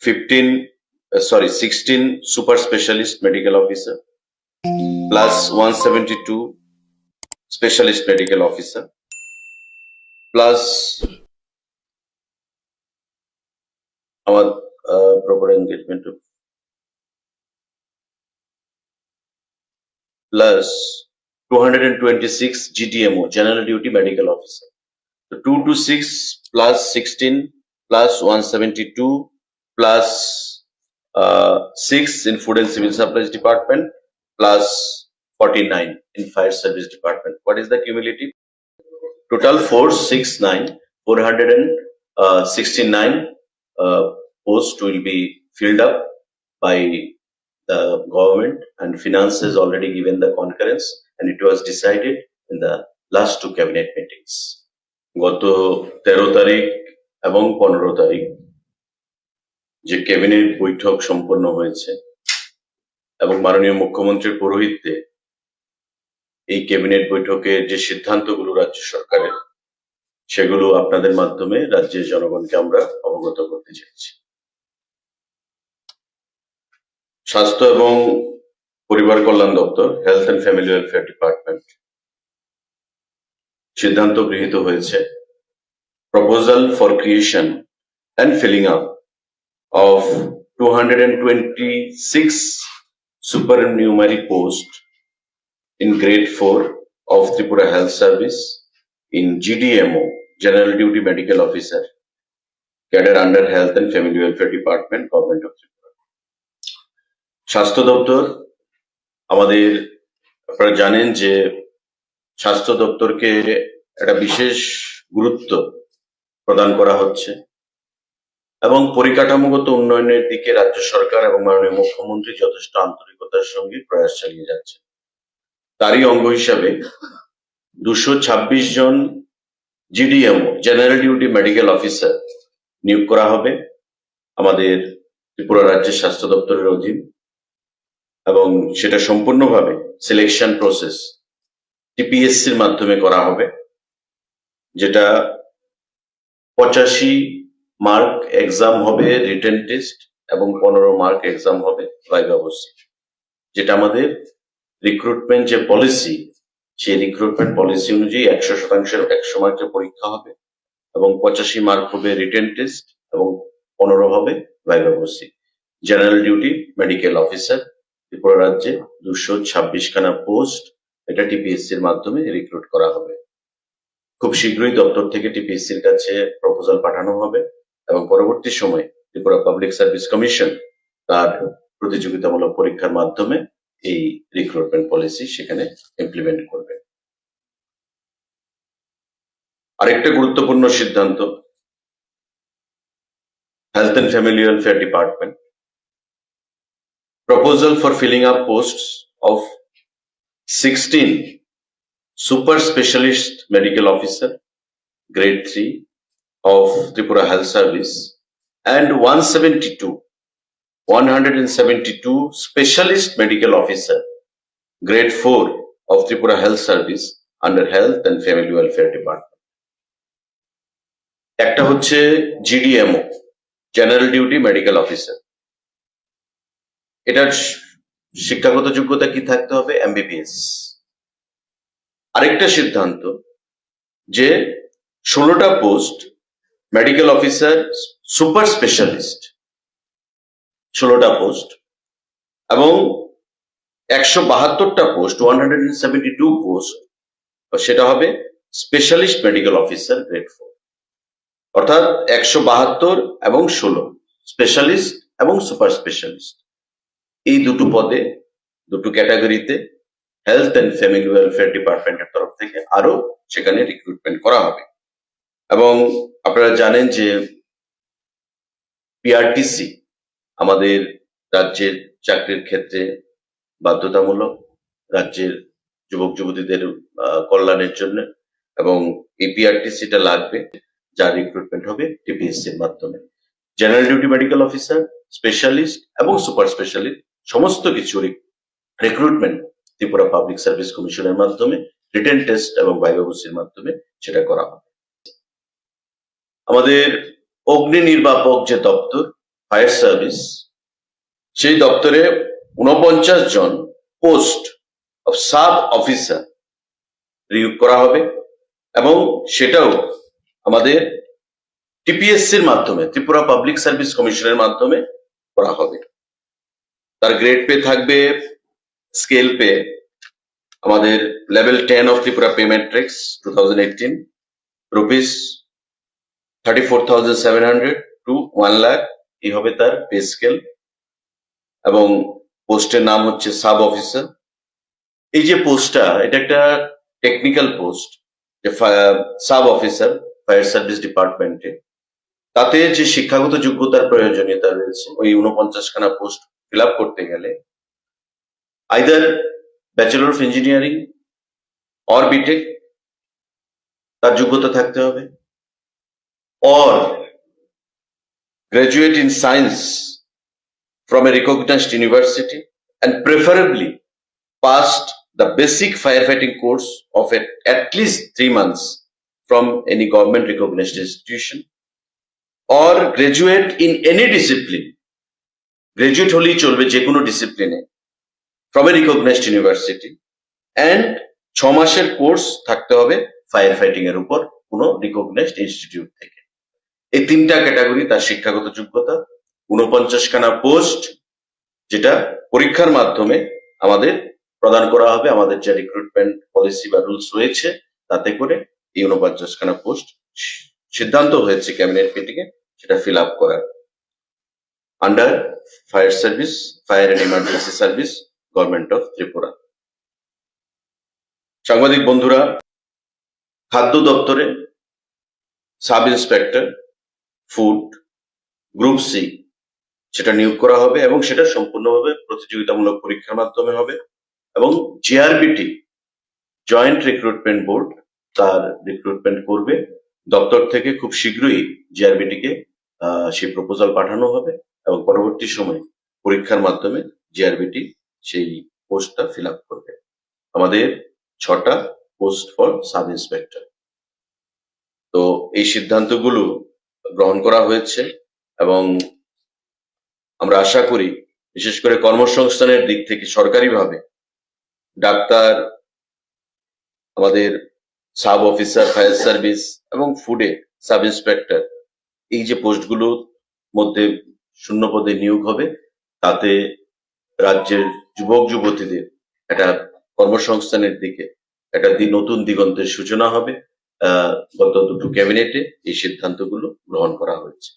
15, uh, sorry, 16 super specialist medical officer plus 172 specialist medical officer plus our uh, proper engagement plus 226 GDMO, General Duty Medical Officer. So 226 plus 16 plus 172 plus uh, 6 in Food and Civil Supplies Department plus 49 in Fire Service Department. What is the cumulative? Total 469, 469 uh, posts will be filled up by the government and finance has already given the concurrence and it was decided in the last two cabinet meetings. গত তেরো তারিখ এবং পনেরো তারিখ যে cabinet বৈঠক সম্পন্ন হয়েছে এবং মাননীয় মুখ্যমন্ত্রীর পৌরোহিত্যে এই ক্যাবিনেট বৈঠকে যে সিদ্ধান্তগুলো রাজ্য সরকারের, সেগুলো আপনাদের মাধ্যমে রাজ্যের জনগণকে আমরা অবগত করতে চাইছি। স্বাস্থ্য এবং পরিবার কল্যাণ দপ্তর health and family welfare department সিদ্ধান্ত গৃহীত হয়েছে। Proposal for creation and filling up of and six supernumerary post in grade 4 of Tripura Health Service in GDMO, General Duty Medical Officer, cadre under Health and Family Welfare Department, Government of Tripura. স্বাস্থ্য দপ্তর আমাদের আপনারা জানেন যে স্বাস্থ্য দপ্তরকে একটা বিশেষ গুরুত্ব প্রদান করা হচ্ছে এবং পরিকাঠামোগত উন্নয়নের দিকে রাজ্য সরকার এবং মাননীয় মুখ্যমন্ত্রী যথেষ্ট আন্তরিকতার সঙ্গে প্রয়াস চালিয়ে যাচ্ছে। তারই অঙ্গ হিসাবে দুশো ছাব্বিশ জন GDMO general duty medical officer নিয়োগ করা হবে আমাদের ত্রিপুরা রাজ্যের স্বাস্থ্য দপ্তরের অধীন এবং সেটা সম্পূর্ণভাবে সিলেকশন প্রসেস টিপিএসসির মাধ্যমে করা হবে, যেটা পঁচাশি মার্ক এক্সাম হবে, রিটেন টেস্ট, এবং পনেরো মার্ক এক্সাম হবে ভাইভ যেটা আমাদের রিক্রুটমেন্ট যে পলিসি সেই রিক্রুটমেন্ট পলিসি অনুযায়ী একশো শতাংশের একশো মার্কের পরীক্ষা হবে, এবং পঁচাশি মার্ক হবে রিটেন টেস্ট, এবং পনেরো হবে viva voce general duty medical officer Tripura রাজ্যে দুশো ছাব্বিশ খানা পোস্ট এটা টিপিএসসি এর মাধ্যমে রিক্রুট করা হবে। খুব শীঘ্রই দপ্তর থেকে টিপিএসসি এর কাছে প্রপোজাল পাঠানো হবে। এবং পরবর্তী সময়ে ত্রিপুরা পাবলিক সার্ভিস কমিশন তার প্রতিযোগিতামূলক পরীক্ষার মাধ্যমে এই রিক্রুটমেন্ট পলিসি সেখানে ইমপ্লিমেন্ট করবে। আরেকটা গুরুত্বপূর্ণ সিদ্ধান্ত health and family welfare department proposal for filling up post of sixteen super specialist medical officer grade three of Tripura Health Service and 172, 172 specialist medical officer, grade 4 of Tripura Health Service under Health and Family Welfare Department. একটা হচ্ছে GDMO general duty medical officer এটার শিক্ষাগত যোগ্যতা কি থাকতে হবে MBBS আরেকটা সিদ্ধান্ত যে ষোলোটা post medical officer super specialist ষোলোটা পোস্ট এবং একশো বাহাত্তরটা post one hundred seventy two post সেটা হবে specialist medical officer grade four অর্থাৎ একশো বাহাত্তর এবং ষোলো স্পেশালিস্ট এবং সুপার স্পেশালিস্ট এই দুটো পদে, দুটো ক্যাটাগরিতে হেলথ অ্যান্ড ফ্যামিলি ওয়েলফেয়ার ডিপার্টমেন্টের তরফ থেকে আরও সেখানে রিক্রুটমেন্ট করা হবে। এবং আপনারা জানেন যে পিআরটিসি আমাদের রাজ্যের চাকরির ক্ষেত্রে বাধ্যতামূলক, রাজ্যের যুবক যুবতীদের কল্যাণের জন্য এবং এই পিআরটিসিটা লাগবে যার রিক্রুটমেন্ট হবে টিপিএসসির মাধ্যমে। General duty medical officer specialist এবং সুপার স্পেশালিস্ট সমস্ত কিছু রিক্রুটমেন্ট ত্রিপুরা পাবলিক সার্ভিস কমিশনের মাধ্যমে রিটেন টেস্ট এবং ভাইভাবসির মাধ্যমে সেটা করা হবে। আমাদের অগ্নি নির্বাপক যে দপ্তর ফায়ার সার্ভিস সেই দপ্তরে উনপঞ্চাশ জন পোস্ট অফ সাব অফিসার নিয়োগ করা হবে এবং সেটাও আমাদের টিপিএসসির মাধ্যমে, ত্রিপুরা পাবলিক সার্ভিস কমিশনের মাধ্যমে করা হবে। তার গ্রেড পে থাকবে স্কেল পে আমাদের level ten of Tripura pay matrix two thousand eighteen rupees thirty four thousand seven hundred to one lakh এই হবে তার পে স্কেল এবং পোস্টের নাম হচ্ছে সাব অফিসার এই যে পোস্টটা এটা একটা টেকনিক্যাল পোস্ট যে সাব অফিসার ফায়ার সার্ভিস ডিপার্টমেন্টে তাতে যে শিক্ষাগত যোগ্যতার প্রয়োজনীয়তা রয়েছে, ওই উনপঞ্চাশ খানা পোস্ট ফিল আপ করতে গেলে either bachelor of engineering or BTech তার যোগ্যতা থাকতে হবে। Or graduate in science from a recognized university and preferably passed the basic firefighting course of at, at least three months from any government recognized institution or graduate in any discipline graduate হলেই চলবে যে কোনো ডিসিপ্লিনে from a recognized university and ছ মাসের course থাকতে হবে fire fighting recognised institute থেকে এই তিনটা ক্যাটাগরি তার শিক্ষাগত যোগ্যতা উনপঞ্চাশ খানা পোস্ট, যেটা পরীক্ষার মাধ্যমে আমাদের প্রদান করা হবে, আমাদের যে রিক্রুটমেন্ট পলিসি বা রুলস রয়েছে, তাতে করে এই উনপঞ্চাশ খানা পোস্ট সিদ্ধান্ত হয়েছে ক্যাবিনেট মিটিং এ সেটা ফিল আপ করার। Under fire service fire and emergency service government of Tripura. সাংবাদিক বন্ধুরা, খাদ্য দপ্তরে sub inspector food group C সেটা নিয়োগ করা হবে এবং সেটা সম্পূর্ণভাবে প্রতিযোগিতামূলক পরীক্ষার মাধ্যমে হবে এবং জিআরবিটি জয়েন্ট রিক্রুটমেন্ট বোর্ড তার রিক্রুটমেন্ট করবে। দপ্তর থেকে খুব শীঘ্রই জিআরবিটি কে আহ, সেই প্রপোজাল পাঠানো হবে এবং পরবর্তী সময়ে পরীক্ষার মাধ্যমে জিআরবিটি সেই পোস্টটা ফিল আপ করবে। আমাদের ছটা পোস্ট ফর সাব ইন্সপেক্টর তো এই সিদ্ধান্তগুলো গ্রহণ করা হয়েছে এবং আমরা আশা করি, বিশেষ করে কর্মসংস্থানের দিক থেকে সরকারিভাবে, ডাক্তার, আমাদের সাব অফিসার, ফায়ার সার্ভিস এবং ফুডে সাব ইন্সপেক্টর, এই যে পোস্টগুলোর মধ্যে শূন্য পদে নিয়োগ হবে, তাতে রাজ্যের যুবক, যুবতীদের একটা কর্মসংস্থানের দিকে একটা নতুন দিগন্তের সূচনা হবে। গত দুটো ক্যাবিনেটে এই সিদ্ধান্তগুলো গ্রহণ করা হয়েছে।